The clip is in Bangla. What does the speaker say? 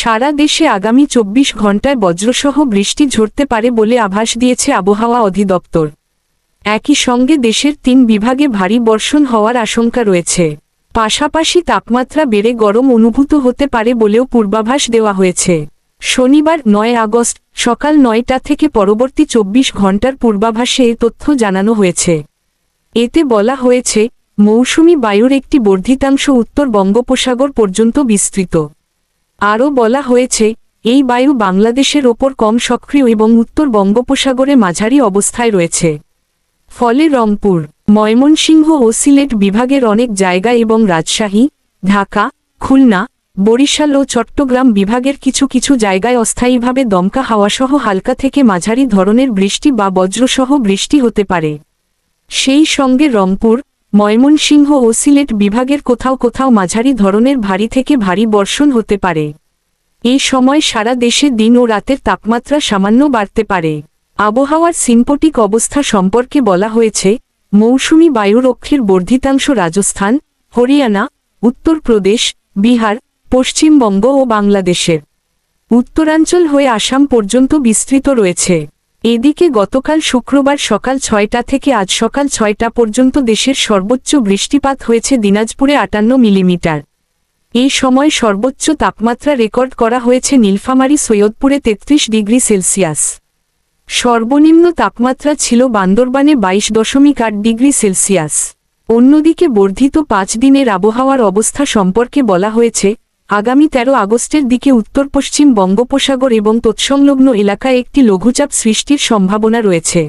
সারা দেশে আগামী চব্বিশ ঘন্টায় বজ্রসহ বৃষ্টি ঝরতে পারে বলে আভাস দিয়েছে আবহাওয়া অধিদপ্তর। একই সঙ্গে দেশের তিন বিভাগে ভারী বর্ষণ হওয়ার আশঙ্কা রয়েছে। পাশাপাশি তাপমাত্রা বেড়ে গরম অনুভূত হতে পারে বলেও পূর্বাভাস দেওয়া হয়েছে। শনিবার নয় আগস্ট সকাল নয়টা থেকে পরবর্তী চব্বিশ ঘণ্টার পূর্বাভাসে এ তথ্য জানানো হয়েছে। এতে বলা হয়েছে, মৌসুমি বায়ুর একটি বর্ধিতাংশ উত্তর বঙ্গোপসাগর পর্যন্ত বিস্তৃত। আরও বলা হয়েছে, এই বায়ু বাংলাদেশের ওপর কম সক্রিয় এবং উত্তর বঙ্গোপসাগরে মাঝারি অবস্থায় রয়েছে। ফলে রংপুর, ময়মনসিংহ ও সিলেট বিভাগের অনেক জায়গা এবং রাজশাহী, ঢাকা, খুলনা, বরিশাল ও চট্টগ্রাম বিভাগের কিছু কিছু জায়গায় অস্থায়ীভাবে দমকা হাওয়াসহ হালকা থেকে মাঝারি ধরনের বৃষ্টি বা বজ্রসহ বৃষ্টি হতে পারে। সেই সঙ্গে রংপুর ময়মনসিংহ ও সিলেট বিভাগের কোথাও কোথাও মাঝারি ধরনের ভারী থেকে ভারী বর্ষণ হতে পারে। এই সময় সারা দেশে দিন ও রাতের তাপমাত্রা সামান্য বাড়তে পারে। আবহাওয়ার সিম্পটিক অবস্থা সম্পর্কে বলা হয়েছে, মৌসুমি বায়ুরক্ষীর বর্ধিতাংশ রাজস্থান, হরিয়ানা, উত্তরপ্রদেশ, বিহার, পশ্চিমবঙ্গ ও বাংলাদেশের। উত্তরাঞ্চল হয়ে আসাম পর্যন্ত বিস্তৃত রয়েছে। এদিকে গতকাল শুক্রবার সকাল ছয়টা থেকে আজ সকাল ছয়টা পর্যন্ত দেশের সর্বোচ্চ বৃষ্টিপাত হয়েছে দিনাজপুরে আটান্ন মিলিমিটার। এই সময় সর্বোচ্চ তাপমাত্রা রেকর্ড করা হয়েছে নীলফামারী, সৈয়দপুরে তেত্রিশ ডিগ্রি সেলসিয়াস। সর্বনিম্ন তাপমাত্রা ছিল বান্দরবানে বাইশ দশমিক আট ডিগ্রি সেলসিয়াস। অন্যদিকে বর্ধিত পাঁচ দিনের আবহাওয়ার অবস্থা সম্পর্কে বলা হয়েছে আগামী ১৩ আগস্টের দিকে উত্তর পশ্চিম বঙ্গোপসাগর এবং তৎসংলগ্ন এলাকায় একটি লঘুচাপ সৃষ্টির সম্ভাবনা রয়েছে।